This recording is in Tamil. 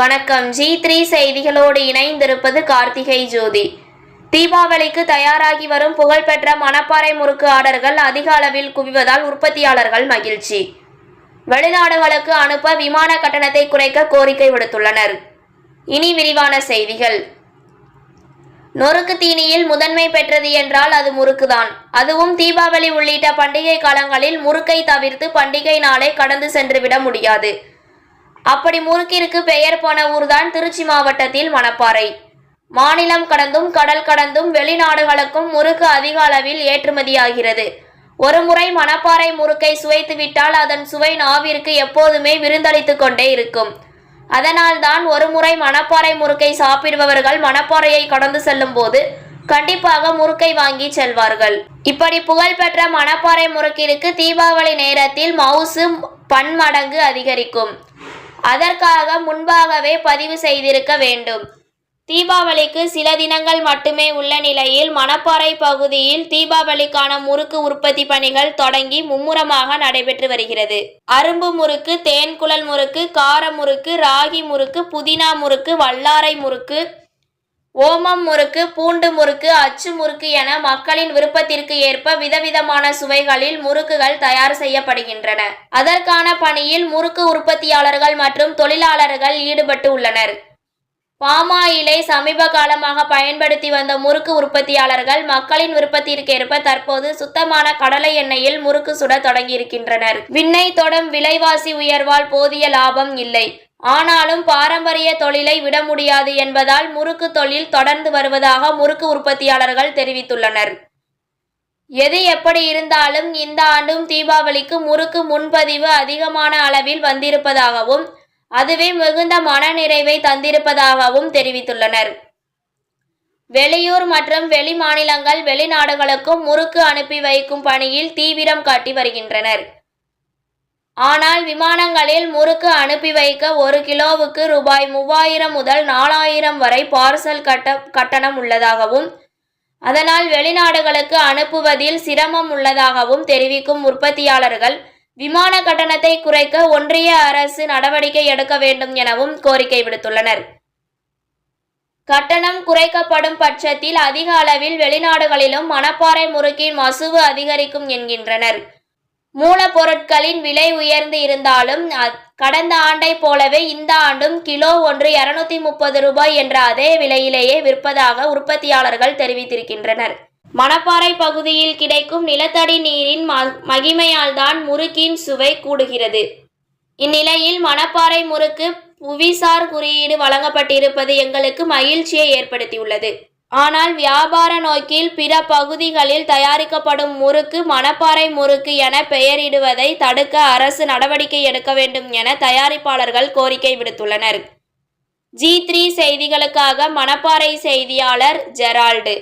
வணக்கம். ஜி த்ரீ செய்திகளோடு இணைந்திருப்பது கார்த்திகை ஜோதி. தீபாவளிக்கு தயாராகி வரும் புகழ்பெற்ற மணப்பாறை முறுக்கு ஆர்டர்கள் அதிக அளவில் குவிவதால் உற்பத்தியாளர்கள் மகிழ்ச்சி. வெளிநாடுகளுக்கு அனுப்ப விமான கட்டணத்தை குறைக்க கோரிக்கை விடுத்துள்ளனர். இனி விரிவான செய்திகள். நொறுக்கு தீனியில் முதன்மை பெற்றது என்றால் அது முறுக்குதான். அதுவும் தீபாவளி உள்ளிட்ட பண்டிகை காலங்களில் முறுக்கை தவிர்த்து பண்டிகை நாளை கடந்து சென்றுவிட முடியாது. அப்படி முறுக்கிற்கு பெயர் போன ஊர்தான் திருச்சி மாவட்டத்தில் மணப்பாறை. மாநிலம் கடந்தும் கடல் கடந்தும் வெளிநாடுகளுக்கும் முறுக்கு அதிக அளவில் ஏற்றுமதியாகிறது. ஒருமுறை மணப்பாறை முறுக்கை சுவைத்து விட்டால் அதன் சுவை நாவிற்கு எப்போதுமே விருந்தளித்து கொண்டே இருக்கும். அதனால்தான் ஒருமுறை மணப்பாறை முறுக்கை சாப்பிடுபவர்கள் மணப்பாறையை கடந்து செல்லும் போது கண்டிப்பாக முறுக்கை வாங்கி செல்வார்கள். இப்படி புகழ்பெற்ற மணப்பாறை முறுக்கிற்கு தீபாவளி நேரத்தில் மவுசு பன்மடங்கு அதிகரிக்கும். அதற்காக முன்பாகவே பதிவு செய்திருக்க வேண்டும். தீபாவளிக்கு சில தினங்கள் மட்டுமே உள்ள நிலையில் மணப்பாறை பகுதியில் தீபாவளிக்கான முறுக்கு உற்பத்தி பணிகள் தொடங்கி மும்முரமாக நடைபெற்று வருகிறது. அரும்பு முறுக்கு தேன்குழல் முறுக்கு கார முறுக்கு ராகி முறுக்கு புதினா முறுக்கு வல்லாரை முறுக்கு ஓமம் முறுக்கு பூண்டு முறுக்கு அச்சு முறுக்கு என மக்களின் விருப்பத்திற்கு ஏற்ப விதவிதமான சுவைகளில் முறுக்குகள் தயார் செய்யப்படுகின்றன. அதற்கான பணியில் முறுக்கு உற்பத்தியாளர்கள் மற்றும் தொழிலாளர்கள் ஈடுபட்டு உள்ளனர். பாமாயிலை சமீப காலமாக பயன்படுத்தி வந்த முறுக்கு உற்பத்தியாளர்கள் மக்களின் விருப்பத்திற்கேற்ப தற்போது சுத்தமான கடலை எண்ணெயில் முறுக்கு சுட தொடங்கியிருக்கின்றனர். விண்ணை தொடும் விலைவாசி உயர்வால் போதிய லாபம் இல்லை. ஆனாலும் பாரம்பரிய தொழிலை விட முடியாது என்பதால் முறுக்கு தொழில் தொடர்ந்து வருவதாக முறுக்கு உற்பத்தியாளர்கள் தெரிவித்துள்ளனர். எது எப்படி இருந்தாலும் இந்த ஆண்டும் தீபாவளிக்கு முறுக்கு முன்பதிவு அதிகமான அளவில் வந்திருப்பதாகவும் அதுவே மிகுந்த மனநிறைவை தந்திருப்பதாகவும் தெரிவித்துள்ளனர். வெளியூர் மற்றும் வெளி மாநிலங்கள் வெளிநாடுகளுக்கும் முறுக்கு அனுப்பி வைக்கும் பணியில் தீவிரம் காட்டி வருகின்றனர். ஆனால் விமானங்களில் முறுக்கு அனுப்பி வைக்க ஒரு கிலோவுக்கு ரூபாய் மூவாயிரம் முதல் நாலாயிரம் வரை பார்சல் கட்ட கட்டணம் உள்ளதாகவும் அதனால் வெளிநாடுகளுக்கு அனுப்புவதில் சிரமம் உள்ளதாகவும் தெரிவிக்கும் உற்பத்தியாளர்கள் விமான கட்டணத்தை குறைக்க ஒன்றிய அரசு நடவடிக்கை எடுக்க வேண்டும் எனவும் கோரிக்கை விடுத்துள்ளனர். கட்டணம் குறைக்கப்படும் பட்சத்தில் அதிக அளவில் வெளிநாடுகளிலும் மணப்பாறை முறுக்கின் மசுவு அதிகரிக்கும் என்கின்றனர். மூலப்பொருட்களின் விலை உயர்ந்து இருந்தாலும் கடந்த ஆண்டை போலவே இந்த ஆண்டும் கிலோ ஒன்று இருநூத்தி முப்பது ரூபாய் என்ற அதே விலையிலேயே விற்பதாக உற்பத்தியாளர்கள் தெரிவித்திருக்கின்றனர். மணப்பாறை பகுதியில் கிடைக்கும் நிலத்தடி நீரின் மகிமையால்தான் முறுக்கின் சுவை கூடுகிறது. இந்நிலையில் மணப்பாறை முறுக்கு புவிசார் குறியீடு வழங்கப்பட்டிருப்பது எங்களுக்கு மகிழ்ச்சியை ஏற்படுத்தியுள்ளது. ஆனால் வியாபார நோக்கில் பிற பகுதிகளில் தயாரிக்கப்படும் முறுக்கு மணப்பாறை முறுக்கு என பெயரிடுவதை தடுக்க அரசு நடவடிக்கை எடுக்க வேண்டும் என தயாரிப்பாளர்கள் கோரிக்கை விடுத்துள்ளனர். ஜி த்ரீ செய்திகளுக்காக மணப்பாறை செய்தியாளர் ஜெரால்டு